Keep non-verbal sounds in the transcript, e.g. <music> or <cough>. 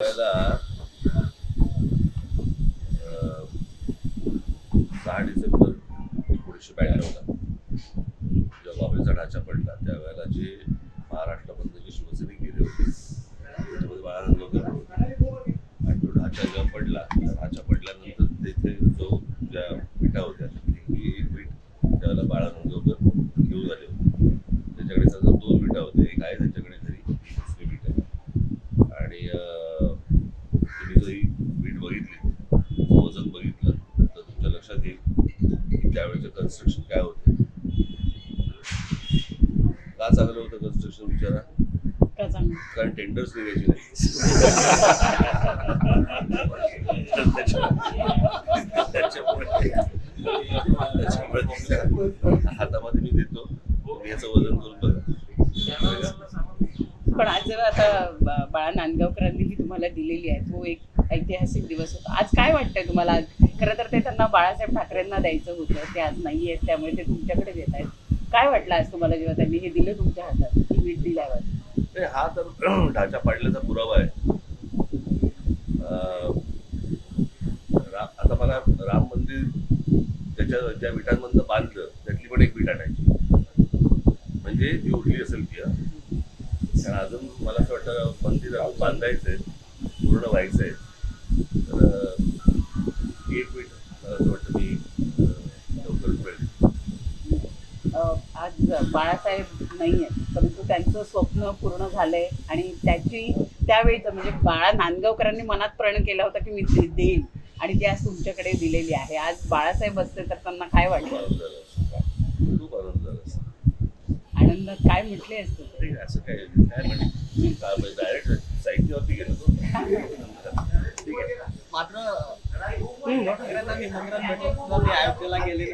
वेळेला सहा डिसेंबर एकोणीसशे ब्याण्णवला जेव्हा बाबरीचा ढाचा पडला त्यावेळेला जे महाराष्ट्रामध्ये बंदची शिवसैनिक गेले होते त्याच्यामध्ये बाळानंद होते. आणि तो ढाचा जेव्हा पडला ढाचा पडल्यानंतर तेथे जो ज्या विटा होत्या त्यातली एक वीट त्यावेळेला बाळानंद घेऊन आले होते. त्याच्याकडे त्याचा दोन विटा होते एक आहे त्यांच्याकडे घरी दुसरी वीट आहे. आणि अं, तुम्ही जर ही वीट बघितली वजन बघितलं तर तुमच्या लक्षात येईल की त्यावेळेचं कन्स्ट्रक्शन काय होतं. का चांगलं होतं कन्स्ट्रक्शन विचारा? कारण टेंडर्स निघायचे नाही. त्याच्यामुळे हातामध्ये मी देतो. याचं वजन करून बघा पण आज जेव्हा आता बाळा नांदगावकरांनी ही तुम्हाला दिलेली आहे तो एक ऐतिहासिक दिवस होता. आज काय वाटतंय तुम्हाला? खरं तर ते त्यांना बाळासाहेब ठाकरेंना द्यायचं होतं. ते आज नाही आहेत त्यामुळे ते तुमच्याकडे देत आहेत. काय वाटलं आज तुम्हाला जेव्हा त्यांनी हे दिलं तुमच्या हातात ही भेट दिल्यावर? हा तर <clears throat> ढाचा पाडल्याचा पुरावा आहे. आता मला राम मंदिर त्याच्या ज्या विटांमधनं बांधलं त्यातली पण एक विट आणायची. म्हणजे जी उरली असेल ती कारण अजून मला असं वाटतं मंदिर अजून बांधायचंय पूर्ण व्हायचंय. एक वीट मला असं वाटतं मी अं, लवकरच मिळेल. अं, आज बाळासाहेब नाही आहेत परंतु त्यांचं स्वप्न पूर्ण झालंय आणि त्याची त्यावेळीचं म्हणजे बाळा नांदगावकरांनी मनात प्रण केला होता की मी ते देईन आणि ती आज तुमच्याकडे दिलेली आहे. आज बाळासाहेब असते तर त्यांना काय खूप वाटलं आनंद झाला असता. खूप आनंद झाला असता. आनंदात काय म्हटले असते? नाही, असं काय काय म्हणजे डायरेक्ट साहित्यावरती गेलो तो <laughs> ठीक आहे. मात्र उद्धव अयोध्येला गेले